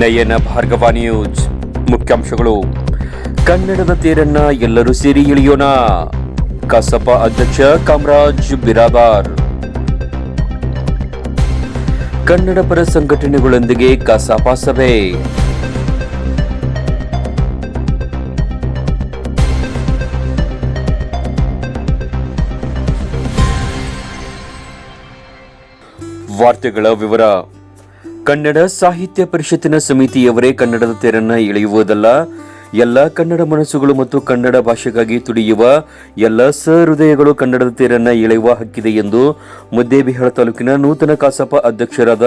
ನಯನ Bhargava news ಮುಖ್ಯಾಂಶಗಳು. ಕನ್ನಡದ ತೇರನ್ನ ಎಲ್ಲರೂ ಸೇರಿ ಇಳಿಯೋಣ. ಕಸಪ ಅಧ್ಯಕ್ಷ ಕಾಮರಾಜ್ ಬಿರಾದಾರ್. ಕನ್ನಡ ಪರ ಸಂಘಟನೆಗಳೊಂದಿಗೆ ಕಸಾಪ ಸಭೆ. ವಾರ್ತೆಗಳ ವಿವರ. ಕನ್ನಡ ಸಾಹಿತ್ಯ ಪರಿಷತ್ತಿನ ಸಮಿತಿಯವರೇ ಕನ್ನಡದ ತೆರನ್ನ ಎಳೆಯುವುದಲ್ಲ, ಎಲ್ಲ ಕನ್ನಡ ಮನಸ್ಸುಗಳು ಮತ್ತು ಕನ್ನಡ ಭಾಷೆಗಾಗಿ ತುಡಿಯುವ ಎಲ್ಲ ಸಹೃದಯಗಳು ಕನ್ನಡದ ತೇರನ್ನ ಎಳೆಯುವ ಹಕ್ಕಿದೆ ಎಂದು ಮುದ್ದೇಬಿಹಾಳ ತಾಲೂಕಿನ ನೂತನ ಕಸಾಪ ಅಧ್ಯಕ್ಷರಾದ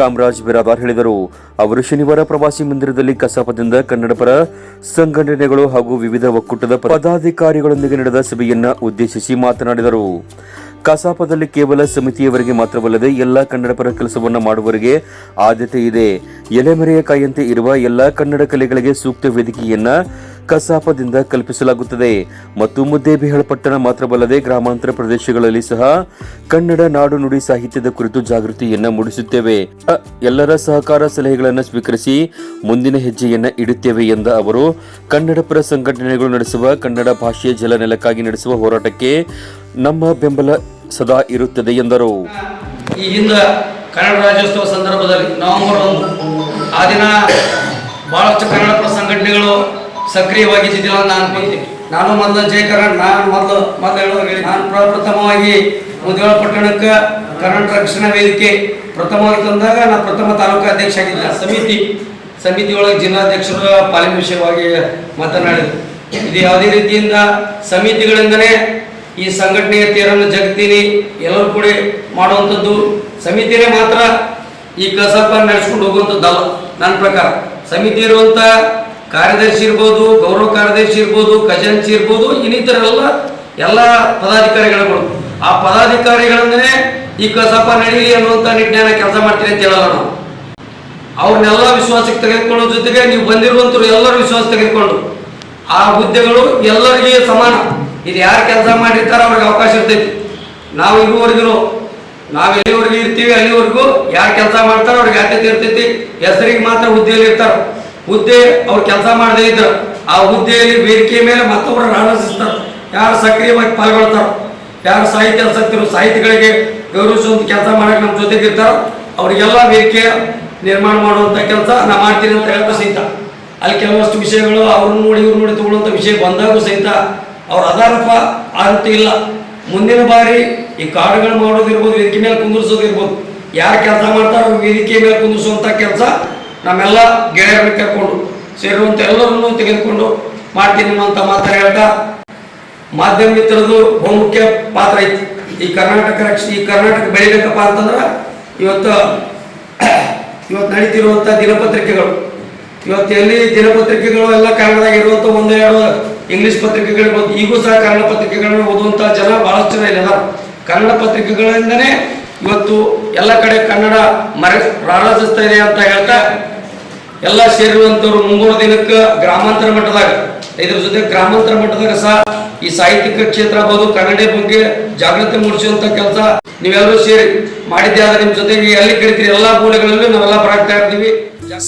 ಕಾಮರಾಜ್ ಬಿರಾದಾರ್ ಹೇಳಿದರು. ಅವರು ಶನಿವಾರ ಪ್ರವಾಸಿ ಮಂದಿರದಲ್ಲಿ ಕಸಾಪದಿಂದ ಕನ್ನಡ ಪರ ಸಂಘಟನೆಗಳು ಹಾಗೂ ವಿವಿಧ ಒಕ್ಕೂಟದ ಪದಾಧಿಕಾರಿಗಳೊಂದಿಗೆ ನಡೆದ ಸಭೆಯನ್ನು ಉದ್ದೇಶಿಸಿ ಮಾತನಾಡಿದರು. ಕಸಾಪದಲ್ಲಿ ಕೇವಲ ಸಮಿತಿಯವರಿಗೆ ಮಾತ್ರವಲ್ಲದೆ ಎಲ್ಲ ಕನ್ನಡ ಪರ ಕೆಲಸವನ್ನು ಮಾಡುವವರಿಗೆ ಆದ್ಯತೆ ಇದೆ. ಎಲೆಮರೆಯ ಕಾಯಂತೆ ಇರುವ ಎಲ್ಲ ಕನ್ನಡ ಕಲೆಗಳಿಗೆ ಸೂಕ್ತ ವೇದಿಕೆಯನ್ನ ಕಸಾಪದಿಂದ ಕಲ್ಪಿಸಲಾಗುತ್ತದೆ ಮತ್ತು ಮುದ್ದೇಬಿಹಾಳ ಪಟ್ಟಣ ಮಾತ್ರವಲ್ಲದೆ ಗ್ರಾಮಾಂತರ ಪ್ರದೇಶಗಳಲ್ಲಿ ಸಹ ಕನ್ನಡ ನಾಡು ನುಡಿ ಸಾಹಿತ್ಯದ ಕುರಿತು ಜಾಗೃತಿಯನ್ನ ಮೂಡಿಸುತ್ತೇವೆ. ಎಲ್ಲರ ಸಹಕಾರ ಸಲಹೆಗಳನ್ನು ಸ್ವೀಕರಿಸಿ ಮುಂದಿನ ಹೆಜ್ಜೆಯನ್ನ ಇಡುತ್ತೇವೆ ಎಂದ ಅವರು, ಕನ್ನಡ ಪರ ಸಂಘಟನೆಗಳು ನಡೆಸುವ ಕನ್ನಡ ಭಾಷೆಯ ಜಲನೆಲಕ್ಕಾಗಿ ನಡೆಸುವ ಹೋರಾಟಕ್ಕೆ ನಮ್ಮ ಬೆಂಬಲ ಸದಾ ಇರುತ್ತದೆ ಎಂದರು. ಈ ಹಿಂದೆ ಕನ್ನಡ ರಾಜ್ಯೋತ್ಸವ ಸಂದರ್ಭದಲ್ಲಿ ನವೆಂಬರ್ ಒಂದು, ಆ ದಿನ ಭಾಳಷ್ಟು ಕನ್ನಡ ಸಂಘಟನೆಗಳು ಸಕ್ರಿಯವಾಗಿದ್ದಿಲ್ಲ ಅಂತ ನಾನು ನಾನು ಮೊದಲು ಜಯ ಕರ್ನಾಟಕ ನಾನು ಮೊದಲು ಮೊದಲು ನಾನು ಪ್ರಪ್ರಥಮವಾಗಿ ಮುದಿಗೋಳ ಪಟ್ಟಣಕ್ಕೆ ಕರ್ನಾಟಕ ರಕ್ಷಣಾ ವೇದಿಕೆ ಪ್ರಥಮವಾಗಿ ತಂದಾಗ ನಾನು ಪ್ರಥಮ ತಾಲೂಕು ಅಧ್ಯಕ್ಷ ಆಗಿದ್ದೆ. ಸಮಿತಿ ಸಮಿತಿ ಒಳಗೆ ಜಿಲ್ಲಾಧ್ಯಕ್ಷರು ಪಾಲಿನ ವಿಷಯವಾಗಿ ಮಾತನಾಡಿದರು. ಇದು ಯಾವುದೇ ರೀತಿಯಿಂದ ಸಮಿತಿಗಳಿಂದನೇ ಈ ಸಂಘಟನೆಯ ತೀರನ್ನು ಜಗತ್ತೀನಿ ಎಲ್ಲರೂ ಕೂಡ ಮಾಡುವಂಥದ್ದು. ಸಮಿತಿನೇ ಮಾತ್ರ ಈ ಕಸಪ ನಡೆಸ್ಕೊಂಡು ಹೋಗುವಂಥದ್ದಲ್ಲ, ನನ್ನ ಪ್ರಕಾರ. ಸಮಿತಿ ಇರುವಂಥ ಕಾರ್ಯದರ್ಶಿ ಇರ್ಬೋದು, ಗೌರವ ಕಾರ್ಯದರ್ಶಿ ಇರ್ಬೋದು, ಖಜಾಂಚಿ ಇರ್ಬೋದು ಇನ್ನಿತರೆಲ್ಲ ಎಲ್ಲ ಪದಾಧಿಕಾರಿಗಳು. ಆ ಪದಾಧಿಕಾರಿಗಳಂದ್ರೆ ಈ ಕಸಪ ನಡೀಲಿ ಅನ್ನುವಂಥ ನಿಟ್ಟಿನ ಕೆಲಸ ಮಾಡ್ತೀನಿ ಅಂತ ಹೇಳಲ್ಲ ನಾವು. ಅವ್ರನ್ನೆಲ್ಲ ವಿಶ್ವಾಸಕ್ಕೆ ತೆಗೆದುಕೊಳ್ಳೋ ಜೊತೆಗೆ ನೀವು ಬಂದಿರುವಂತರು ಎಲ್ಲರೂ ವಿಶ್ವಾಸ ತೆಗೆದುಕೊಂಡು, ಆ ಹುದ್ದೆಗಳು ಎಲ್ಲರಿಗೆ ಸಮಾನ. ಇದು ಯಾರು ಕೆಲಸ ಮಾಡಿರ್ತಾರೋ ಅವ್ರಿಗೆ ಅವಕಾಶ ಇರ್ತೈತಿ. ನಾವು ಇರುವವರೆಗೂ, ನಾವು ಎಲ್ಲಿವರೆಗೂ ಇರ್ತೀವಿ ಅಲ್ಲಿವರೆಗೂ ಯಾರು ಕೆಲಸ ಮಾಡ್ತಾರೋ ಅವ್ರಿಗೆ ಆದ್ಯತೆ ಇರ್ತೈತಿ. ಹೆಸರಿಗೆ ಮಾತ್ರ ಹುದ್ದೆಯಲ್ಲಿ ಇರ್ತಾರ. ಹುದ್ದೆ ಅವ್ರು ಕೆಲಸ ಮಾಡದೇ ಇದ್ರು. ಆ ಹುದ್ದೆಯಲ್ಲಿ ವೇದಿಕೆ ಮೇಲೆ ಮತ್ತೊಬ್ಬರು ರಾಣಿಸ್ತಾರೆ ಯಾರು ಸಕ್ರಿಯವಾಗಿ ಪಾಲ್ಗೊಳ್ತಾರೋ, ಯಾರು ಸಾಹಿತ್ಯ ಆಸಕ್ತರು ಸಾಹಿತಿಗಳಿಗೆ ಗೌರವಿಸುವಂತ ಕೆಲಸ ಮಾಡಕ್ಕೆ ನಮ್ಮ ಜೊತೆಗೆ ಇರ್ತಾರೋ, ಅವರಿಗೆಲ್ಲ ವೇದಿಕೆ ನಿರ್ಮಾಣ ಮಾಡುವಂಥ ಕೆಲಸ ನಾ ಮಾಡ್ತೀನಿ ಅಂತ ಹೇಳ್ತಾ ಸಹಿತ. ಅಲ್ಲಿ ಕೆಲವಷ್ಟು ವಿಷಯಗಳು ಅವ್ರನ್ನ ನೋಡಿ ಇವ್ರು ನೋಡಿ ತಗೊಳ್ಳುವಂಥ ವಿಷಯ ಬಂದಾಗೂ ಸಹಿತ ಅವ್ರ ಅದಾರಪ್ಪ ಅಂತ ಇಲ್ಲ. ಮುಂದಿನ ಬಾರಿ ಈ ಕಾರ್ಡ್ಗಳು ಮಾಡೋದಿರ್ಬೋದು, ವೇದಿಕೆ ಮೇಲೆ ಕುಂದಿರ್ಸೋದಿರ್ಬೋದು. ಯಾರು ಕೆಲಸ ಮಾಡ್ತಾರೋ ವೇದಿಕೆ ಮೇಲೆ ಕುಂದಿಸುವಂಥ ಕೆಲಸ ನಮ್ಮೆಲ್ಲ ಗೆಳೆಯರನ್ನು ಕರ್ಕೊಂಡು ಸೇರುವಂಥ ಎಲ್ಲರನ್ನೂ ತೆಗೆದುಕೊಂಡು ಮಾಡ್ತೀನಿ ಅಂತ ಮಾತ್ರ ಹೇಳ್ತಾ ಮಾಧ್ಯಮ ಮಿತ್ರದು ಬಹುಮುಖ್ಯ ಪಾತ್ರ ಐತಿ. ಈ ಕರ್ನಾಟಕ ಈ ಕರ್ನಾಟಕ ಬೆಳಿಬೇಕಪ್ಪ ಅಂತಂದ್ರೆ ಇವತ್ತು ಇವತ್ತು ನಡೀತಿರುವಂಥ ದಿನಪತ್ರಿಕೆಗಳು. ಇವತ್ತು ಎಲ್ಲಿ ದಿನಪತ್ರಿಕೆಗಳು ಎಲ್ಲ ಕನ್ನಡದಾಗ ಇರುವಂಥ ಒಂದು ಎರಡು ಇಂಗ್ಲಿಷ್ ಪತ್ರಿಕೆಗಳು ಬಂದು, ಈಗೂ ಸಹ ಕನ್ನಡ ಪತ್ರಿಕೆಗಳನ್ನ ಓದುವಂಥ ಜನ ಬಹಳಷ್ಟು ಜನ ಇಲ್ಲ ಕನ್ನಡ ಪತ್ರಿಕೆಗಳಿಂದನೇ ಇವತ್ತು ಎಲ್ಲ ಕಡೆ ಕನ್ನಡ ಮರೆ, ರಾರಾಜಿಸ್ತಾ ಇದೆ ಅಂತ ಹೇಳ್ತಾ ಎಲ್ಲ ಸೇರಿರುವಂತವ್ರು ಮುಂಗೂರು ದಿನಕ್ಕೆ ಗ್ರಾಮಾಂತರ ಮಟ್ಟದಾಗ ಇದ್ರ ಜೊತೆ ಗ್ರಾಮಾಂತರ ಮಟ್ಟದಾಗ ಸಹ ಈ ಸಾಹಿತ್ಯಿಕ ಕ್ಷೇತ್ರ ಆಗ್ಬೋದು, ಕನ್ನಡ ಬಗ್ಗೆ ಜಾಗೃತಿ ಮೂಡಿಸುವಂತ ಕೆಲಸ ನೀವೆಲ್ಲರೂ ಸೇರಿ ಮಾಡಿದ್ದೆ ಆದ್ರೆ ನಿಮ್ ಜೊತೆಗೆ ಎಲ್ಲಿ ಕರಿತೀರಿ? ಎಲ್ಲಾ ಮೂಲೆಗಳಲ್ಲೂ ನಾವೆಲ್ಲ ಬರಾಕ್ತಾ ಇರ್ತೀವಿ.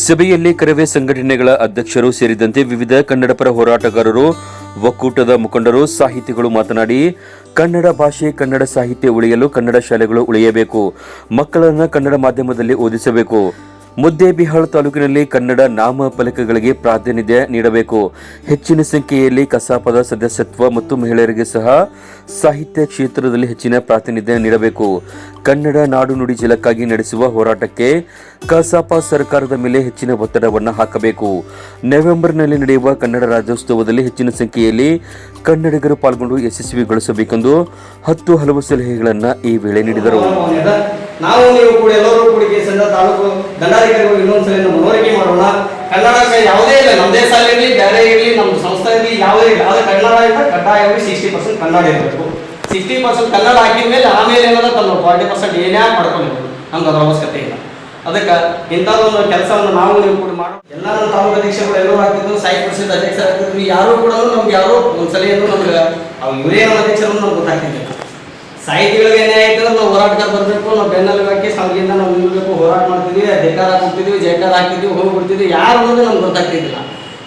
ಸಭೆಯಲ್ಲಿ ಕರವೇ ಸಂಘಟನೆಗಳ ಅಧ್ಯಕ್ಷರು ಸೇರಿದಂತೆ ವಿವಿಧ ಕನ್ನಡ ಪರ ಹೋರಾಟಗಾರರು, ಒಕ್ಕೂಟದ ಮುಖಂಡರು, ಸಾಹಿತಿಗಳು ಮಾತನಾಡಿ, ಕನ್ನಡ ಭಾಷೆ, ಕನ್ನಡ ಸಾಹಿತ್ಯ ಉಳಿಯಲು ಕನ್ನಡ ಶಾಲೆಗಳು ಉಳಿಯಬೇಕು, ಮಕ್ಕಳನ್ನ ಕನ್ನಡ ಮಾಧ್ಯಮದಲ್ಲಿ ಓದಿಸಬೇಕು. ಮುದ್ದೇಬಿಹಾಳ ತಾಲೂಕಿನಲ್ಲಿ ಕನ್ನಡ ನಾಮ ಫಲಕಗಳಿಗೆ ಪ್ರಾಧಾನ್ಯತೆ ನೀಡಬೇಕು. ಹೆಚ್ಚಿನ ಸಂಖ್ಯೆಯಲ್ಲಿ ಕಸಾಪದ ಸದಸ್ಯತ್ವ ಮತ್ತು ಮಹಿಳೆಯರಿಗೆ ಸಹ ಸಾಹಿತ್ಯ ಕ್ಷೇತ್ರದಲ್ಲಿ ಹೆಚ್ಚಿನ ಪ್ರಾತಿನಿಧ್ಯ ನೀಡಬೇಕು. ಕನ್ನಡ ನಾಡು ನುಡಿ ಜಲಕ್ಕಾಗಿ ನಡೆಸುವ ಹೋರಾಟಕ್ಕೆ ಕಸಾಪ ಸರ್ಕಾರದ ಮೇಲೆ ಹೆಚ್ಚಿನ ಒತ್ತಡವನ್ನು ಹಾಕಬೇಕು. ನವೆಂಬರ್ನಲ್ಲಿ ನಡೆಯುವ ಕನ್ನಡ ರಾಜ್ಯೋತ್ಸವದಲ್ಲಿ ಹೆಚ್ಚಿನ ಸಂಖ್ಯೆಯಲ್ಲಿ ಕನ್ನಡಿಗರು ಪಾಲ್ಗೊಂಡು ಯಶಸ್ವಿಗೊಳಿಸಬೇಕೆಂದು ಹತ್ತು ಹಲವು ಸಲಹೆಗಳನ್ನು ಈ ವೇಳೆ ನೀಡಿದರು. ನಾವು ನೀವು ಕೂಡ ಎಲ್ಲರೂ ಕೂಡಿ ಸಂದ ತಾಲೂಕು ದಂಡಾಧಿಕಾರಿಗಳು ಇನ್ನೊಂದ್ಸಲ ಮನವರಿಕೆ ಮಾಡೋಣ. ಕನ್ನಡಕ್ಕೆ ಯಾವುದೇ ಇಲ್ಲ ನಮ್ಮದೇ ಸಾಲ ಇರಲಿ, ಬೇರೆ ಇರಲಿ ನಮ್ಮ ಸಂಸ್ಥೆ ಇರಲಿ, ಯಾವುದೇ ಇರಲಿ. ಯಾವುದೇ ಕನ್ನಡ ಇಲ್ಲ ಕಡ್ಡಾಯವಾಗಿ ಸಿಕ್ಸ್ಟಿ ಪರ್ಸೆಂಟ್ ಕನ್ನಡ ಇರಬೇಕು. ಸಿಕ್ಸ್ಟಿ ಪರ್ಸೆಂಟ್ ಕನ್ನಡ ಹಾಕಿದ ಮೇಲೆ ಆಮೇಲೆ ಏನಾದ್ರೆ ತಮ್ಮ ಫಾರ್ಟಿ ಪರ್ಸೆಂಟ್ ಏನೇ ಮಾಡ್ಕೊಂಡಿರ್ಬೋದು ನಮ್ಗೆ ಅದರ ಅವಶ್ಯಕತೆ ಇಲ್ಲ. ಅದಕ್ಕೆ ಇಂಥದ್ದೊಂದು ಕೆಲಸವನ್ನು ನಾವು ನೀವು ಕೂಡ ಮಾಡೋ ಎಲ್ಲ ನಮ್ಮ ತಾಲೂಕು ಅಧ್ಯಕ್ಷಗಳು ಎಲ್ಲರೂ ಆಗ್ತಿದ್ರು ಸಾಹಿತ್ಯ ಪರಿಷತ್ ಅಧ್ಯಕ್ಷರಾಗ್ತಿದ್ರು. ಯಾರು ಕೂಡ ನಮ್ಗೆ ಯಾರು ಒಂದ್ಸಲ ಏನು ನಮ್ಗೆ ಅವ್ರು ಇವರೇ ಅಧ್ಯಕ್ಷರನ್ನು ಅಧ್ಯಕ್ಷರು ನಮ್ಗೆ ಗೊತ್ತಾಗ್ತಿದ್ದಿಲ್ಲ ಸಾಹಿತಿಗಳಿಗೆ ಏನೇ ಆಯ್ತು ನಾವು ಹೋರಾಟಗಾರ ಬರಬೇಕು, ನಾವು ಬೆನ್ನಲ್ಲಿ ಹಾಕಿ ಸಂಘದಿಂದ ನಾವು ನಿಲ್ಬೇಕು, ಹೋರಾಟ ಮಾಡ್ತಿದ್ವಿ ಧಿಕಾರ ಹಾಕ್ತಿದ್ವಿ, ಜಯಕಾರ ಹಾಕ್ತಿದ್ವಿ ಹೋಗ್ಬಿಡ್ತಿದ್ವಿ ಯಾರು ಅನ್ನೋದು ನಮ್ಗೆ ಗೊತ್ತಾಗ್ತಿದ್ದಿಲ್ಲ.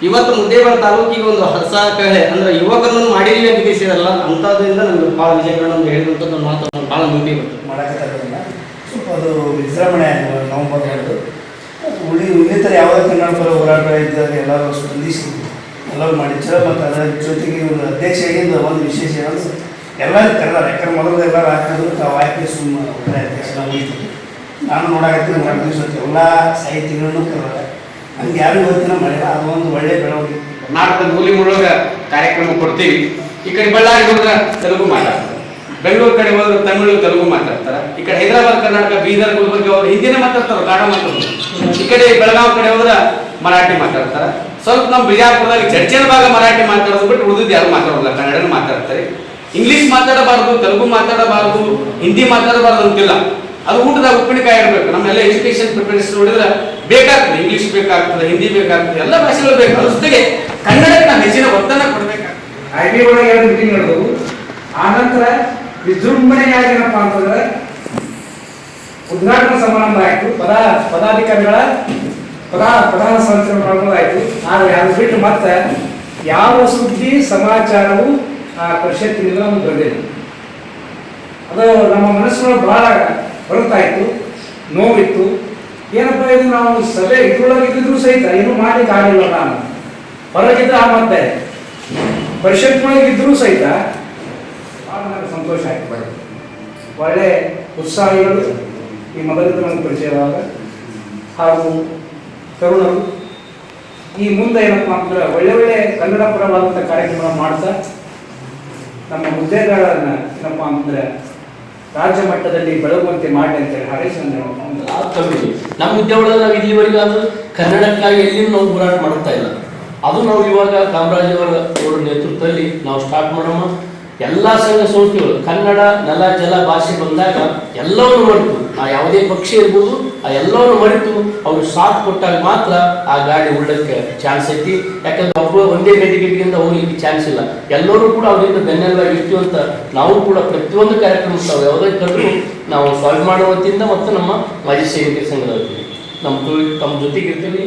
ಇವತ್ತು ಮುದ್ದೇಬೇಡ ತಾಲೂಕಿಗೆ ಒಂದು ಹೊಸ ಕಳೆ, ಅಂದ್ರೆ ಯುವಕರನ್ನು ಮಾಡಿದೀವಿ ಅಂತ ತಿಳಿಸಿದಾರಲ್ಲ ಅಂತದ್ರಿಂದ ನಮ್ಗೆ ಭಾಳ ವಿಜಯಗಳು ನಮ್ಗೆ ಹೇಳಿದಂಥದ್ದು ಮಾತು ಭಾಳ ನಂಬಿಕೆ ಬರ್ತದೆ ಸ್ವಲ್ಪ ಅದು ವಿಜೃಂಭಣೆ ನವಂಬರ್ ಎರಡು ಉಳಿ ಇನ್ನಿತರ ಯಾವುದೇ ಕನ್ನಡ ಪರ ಹೋರಾಟ ಇದ್ದಾಗ ಎಲ್ಲರೂ ಸ್ಪಂದಿಸಿ, ಎಲ್ಲರೂ ಮಾಡಿ, ಚಲೋ ಮತ್ತು ಅದರ ಜೊತೆಗೆ ಒಂದು ಅಧ್ಯಕ್ಷ ಒಂದು ವಿಶೇಷ ಏನಂದ್ರೆ ಎಲ್ಲರೂ ಕರೆದಾರೆ ಯಾಕಂದ್ರೆ ಮೊದಲು ಎಲ್ಲ ಹಾಕಿದ್ರು, ತಾವು ಸುಮ್ಮನೆ ನಾನು ನೋಡಾಕತ್ತೀನಿ ಎರಡು ದಿವಸ ಎಲ್ಲ ಸಾಹಿತಿಗಳನ್ನು ಕರೆದಾರೆ ಹಂಗೆ ಯಾರು ಗೊತ್ತಿನ ಮಾಡಿಲ್ಲ ಅದು ಒಂದು ಒಳ್ಳೆ ಬೆಳವಣಿಗೆ. ಕರ್ನಾಟಕದ ಮೂಲಿ ಮೂಲಕ ಕಾರ್ಯಕ್ರಮ ಕೊಡ್ತೀವಿ. ಈ ಕಡೆ ಬಳ್ಳಾರಿ ಹೋದ್ರೆ ತೆಲುಗು ಮಾತಾಡ್ತಾರೆ. ಬೆಂಗಳೂರು ಕಡೆ ಹೋದ್ರೆ ತಮಿಳು, ತೆಲುಗು ಮಾತಾಡ್ತಾರೆ. ಈ ಕಡೆ ಹೈದರಾಬಾದ್, ಕರ್ನಾಟಕ, ಬೀದರ್ ಗುಲ್ಬರ್ಗ ಅವರು ಹಿಂದಿನೇ ಮಾತಾಡ್ತಾರೆ ಕನ್ನಡ ಮಾತಾಡ್ತಾರೆ. ಈ ಕಡೆ ಬೆಳಗಾವಿ ಕಡೆ ಹೋದ್ರೆ ಮರಾಠಿ ಮಾತಾಡ್ತಾರೆ. ಸ್ವಲ್ಪ ನಮ್ಮ ಬಿಜಾಪುರದಾಗ ಚರ್ಚೆನ ಭಾಗ ಮರಾಠಿ ಮಾತಾಡೋದು ಬಿಟ್ಟು ಉಳಿದಿದ್ದು ಯಾರು ಮಾತಾಡೋದಿಲ್ಲ, ಕನ್ನಡನ ಮಾತಾಡ್ತಾರೆ. ಇಂಗ್ಲಿಷ್ ಮಾತಾಡಬಾರದು, ತೆಲುಗು ಮಾತಾಡಬಾರದು, ಹಿಂದಿ ಮಾತಾಡಬಾರದು ಅಂತಿಲ್ಲ. ಅದು ಊಟದ ಉಪ್ಪಿನಕಾಯಿ ಇರಬೇಕು ನಮ್ಮೆಲ್ಲ ಎಜುಕೇಶನ್ ಪ್ರಿಪರೇಷನ್ ನೋಡಿದ್ರೆ ಬೇಕಾಗ್ತದೆ. ಇಂಗ್ಲಿಷ್ ಬೇಕಾಗ್ತದೆ, ಹಿಂದಿ ಬೇಕಾಗ್ತದೆ, ಎಲ್ಲ ಭಾಷೆಗಳು ಬೇಕು. ಅದ್ರ ಜೊತೆಗೆ ಕನ್ನಡಕ್ಕೆ ನಾವು ಹೆಚ್ಚಿನ ಒತ್ತನ್ನ ಕೊಡಬೇಕಾಗ್ತದೆ. ಐ ಬಿ ಒಳಗೆ ಎರಡು ಮೀಟಿಂಗ್ ನಡೆದವು. ಆನಂತರ ವಿಜೃಂಭಣೆಯಾಗಿ ಏನಪ್ಪ ಅಂತಂದ್ರೆ ಉದ್ಘಾಟನಾ ಸಮಾರಂಭ ಆಯಿತು. ಪದ, ಪದಾಧಿಕಾರಿಗಳ, ಪದ ಪ್ರಧಾನ ಸಂಚಾರ ಆಯಿತು ಆದರೆ ಅದು ಬಿಟ್ಟು ಮತ್ತೆ ಯಾವ ಸುದ್ದಿ, ಸಮಾಚಾರವು ಆ ಪರಿಷತ್ತಿನಿಂದ ನಮ್ಗೆ ದೊಡ್ಡದು. ಅದು ನಮ್ಮ ಮನಸ್ಸಿನೊಳಗೆ ಭಾಳ ಹೊರತಾಯಿತು ನೋವಿತ್ತು. ಏನಪ್ಪ ಇದು ನಾವು ಸಭೆ ಇದ್ರೊಳಗೆ ಸಹಿತ ಏನು ಮಾಡಲಿಕ್ಕೆ ಆಗಿಲ್ಲ ನಾನು. ಹೊರಗಿದ್ದ ಆ ಮತ್ತೆ. ಪರಿಷತ್ ಒಳಗೆ ಇದ್ರೂ ಸಹಿತ ಭಾಳ ಸಂತೋಷ ಆಯ್ತು ಒಳ್ಳೆ ಉತ್ಸಾಹಿಗಳು ಈ ಮೊದಲಿಂದ ನನಗೆ ಪರಿಚಯವಾದ ಹಾಗೂ ತರುಣರು. ಈ ಮುಂದೆ ಏನಪ್ಪ ಅಂದ್ರೆ ಒಳ್ಳೆ ಒಳ್ಳೆ ಕನ್ನಡ ಪರವಾದಂಥ ಕಾರ್ಯಕ್ರಮ ಮಾಡ್ತಾ ನಮ್ಮ ಹುದ್ದೆಗಳನ್ನು ಏನಪ್ಪ ಅಂದ್ರೆ ರಾಜ್ಯ ಮಟ್ಟದಲ್ಲಿ ಬೆಳಗುವಂತೆ ಮಾಡಿ ಅಂತ ಹೇಳಿ ಕಮ್ಮಿ ನಮ್ಮ ಉದ್ಯಮಗಳಲ್ಲಿ ನಾವು ಇಲ್ಲಿವರೆಗೂ ಅದು ಕನ್ನಡಕ್ಕಾಗಿ ಎಲ್ಲಿಯೂ ನಾವು ಹೋರಾಟ ಮಾಡ್ತಾ ಇಲ್ಲ. ಅದು ನಾವು ಇವಾಗ ಕಾಮರಾಜ್ ಅವರ ನೇತೃತ್ವದಲ್ಲಿ ನಾವು ಸ್ಟಾರ್ಟ್ ಮಾಡೋಣ. ಎಲ್ಲ ಸಂಘ ಸಂಸ್ಥೆಗಳು, ಕನ್ನಡ, ನೆಲ, ಜಲ ಭಾಷೆ ಬಂದಾಗ ಎಲ್ಲವನ್ನು ಮರೆತು ಆ ಯಾವುದೇ ಪಕ್ಷ ಇರ್ಬೋದು ಆ ಎಲ್ಲವನ್ನು ಮರೆತು ಅವ್ರು ಸಾಥ್ ಕೊಟ್ಟಾಗ ಮಾತ್ರ ಆ ಗಾಡಿ ಉಳ್ಳಕ್ಕೆ ಚಾನ್ಸ್ ಐತಿ. ಯಾಕಂದ್ರೆ ಒಬ್ಬ ಒಂದೇ ವೇದಿಕೆಯಿಂದ ಹೋಗ್ಲಿಕ್ಕೆ ಚಾನ್ಸ್ ಇಲ್ಲ. ಎಲ್ಲರೂ ಕೂಡ ಅವರಿಂದ ಬೆನ್ನೆಲುಬಾಗಿ ಇಷ್ಟು ಅಂತ ನಾವು ಕೂಡ ಪ್ರತಿಯೊಂದು ಕಾರ್ಯಕ್ರಮ ಯಾವುದೇ ಕರೆದು ನಾವು ಸಾಲ್ವ್ ವತಿಯಿಂದ ಮತ್ತು ನಮ್ಮ ಮಾಜಿ ಸೈನಿಕರ ಸಂಘದ ನಮ್ಮ ತಮ್ಮ ಜೊತೆಗೆ ಇರ್ತೀವಿ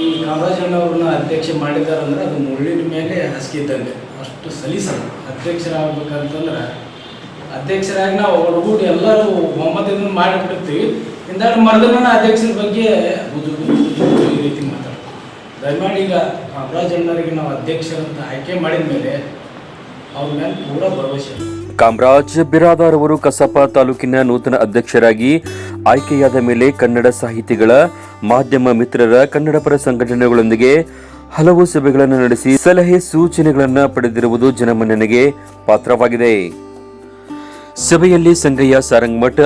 ಈ ಕಾಮರಾಜಣ್ಣವ್ರನ್ನ ಅಧ್ಯಕ್ಷ ಮಾಡಿದಾರಂದ್ರೆ ಅದು ಮುಳ್ಳಿನ ಮೇಲೆ ಹಾಸಿಗೆ ಇದ್ದಂಗೆ. ಅಷ್ಟು ಸಲೀಸಲ್ಲ. ಅಧ್ಯಕ್ಷರಾಗಬೇಕಂತಂದ್ರೆ, ಅಧ್ಯಕ್ಷರಾಗಿ ನಾವು ಒಳಗೂಡಿ ಎಲ್ಲರೂ ಒಮ್ಮತದಿಂದ ಮಾಡಿಬಿಟ್ಟಿರ್ತೀವಿ. ಇಂದಾಡು ಮರದನ್ನ ಅಧ್ಯಕ್ಷರ ಬಗ್ಗೆ ಈ ರೀತಿ ಮಾತಾಡ್ತೀವಿ ದಯಮಾಡಿ ಈಗ ಕಾಮರಾಜಣ್ಣರಿಗೆ ನಾವು ಅಧ್ಯಕ್ಷರಂತ ಆಯ್ಕೆ ಮಾಡಿದ ಮೇಲೆ ಅವ್ರ ಮೇಲೆ ಪೂರ ಭರವಸೆ ಕಾಮರಾಜ್ ಬಿರಾದಾರ್ ಅವರು ಕಸಾಪ ತಾಲೂಕಿನ ನೂತನ ಅಧ್ಯಕ್ಷರಾಗಿ ಆಯ್ಕೆಯಾದ ಮೇಲೆ ಕನ್ನಡ ಸಾಹಿತಿಗಳ, ಮಾಧ್ಯಮ ಮಿತ್ರರ ಕನ್ನಡಪರ ಸಂಘಟನೆಗಳೊಂದಿಗೆ ಹಲವು ಸಭೆಗಳನ್ನು ನಡೆಸಿ ಸಲಹೆ ಸೂಚನೆಗಳನ್ನು ಪಡೆದಿರುವುದು ಜನಮನ್ನಣೆಗೆ ಪಾತ್ರವಾಗಿದೆ. ಸಭೆಯಲ್ಲಿ Sangayya Sarangamath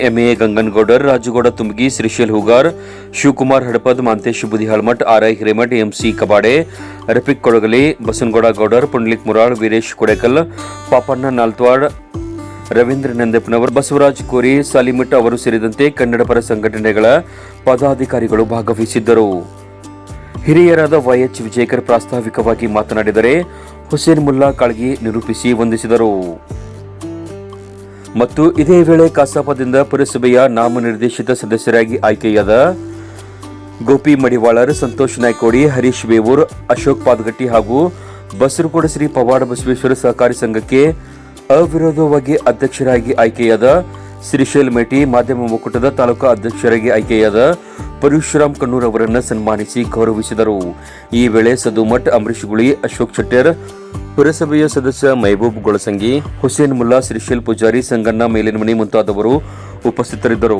M A Gangangoudar Rajugouda Tumagi Shrishail Hugar Shivakumar Hadapad Mantesh Budihalmath R I Hiremath M C Kabade Rafiq Kodagali Basanagouda Goudar Pundlik Mural Veeresh Kodekal Papanna Naltwad Ravindra Nandappanavar Basavaraj Kori Salimath ಅವರು ಸೇರಿದಂತೆ ಕನ್ನಡ ಪರ ಸಂಘಟನೆಗಳ ಪದಾಧಿಕಾರಿಗಳು ಭಾಗವಹಿಸಿದ್ದರು ಹಿರಿಯರಾದ YH Vijaykar ಪ್ರಾಸ್ತಾವಿಕವಾಗಿ ಮಾತನಾಡಿದರೆ ಹುಸೇನ್ ಮುಲ್ಲಾ ಕಾಳ್ಗಿ ನಿರೂಪಿಸಿ ವಂದಿಸಿದರು ಮತ್ತು ಇದೇ ವೇಳೆ ಕಸಾಪದಿಂದ ಪುರಸಭೆಯ ನಾಮನಿರ್ದೇಶಿತ ಸದಸ್ಯರಾಗಿ ಆಯ್ಕೆಯಾದ ಗೋಪಿ ಮಡಿವಾಳರ್, ಸಂತೋಷ್ ನಾಯ್ಕೋಡಿ, ಹರೀಶ್ ಬೇವೂರ್, ಅಶೋಕ್ ಪಾದಗಟ್ಟಿ ಹಾಗೂ ಬಸರಕೋಡ ಶ್ರೀ ಪವಾಡ ಬಸವೇಶ್ವರ ಸಹಕಾರಿ ಸಂಘಕ್ಕೆ ಅವಿರೋಧವಾಗಿ ಅಧ್ಯಕ್ಷರಾಗಿ ಆಯ್ಕೆಯಾದ ಶ್ರೀಶೈಲ್ ಮೇಟಿ, ಮಾಧ್ಯಮ ಒಕ್ಕೂಟದ ತಾಲೂಕು ಅಧ್ಯಕ್ಷರಾಗಿ ಆಯ್ಕೆಯಾದ ಪರಶುರಾಮ್ ಕಣ್ಣೂರ್ ಅವರನ್ನು ಸನ್ಮಾನಿಸಿ ಗೌರವಿಸಿದರು. ಈ ವೇಳೆ ಸದುಮಠ್ ಅಂಬರೀಶ್ ಗುಳಿ, ಅಶೋಕ್ ಶೆಟ್ಟರ್ ಪುರಸಭೆಯ ಸದಸ್ಯ ಮೈಬೂಬ್ ಗೊಳಸಂಗಿ ಹುಸೇನ್ ಮುಲ್ಲಾ ಶ್ರೀಶೈಲ್ ಪೂಜಾರಿ ಸಂಗಣ್ಣ ಮೇಲಿನಮನಿ ಮುಂತಾದವರು ಉಪಸ್ಥಿತರಿದ್ದರು.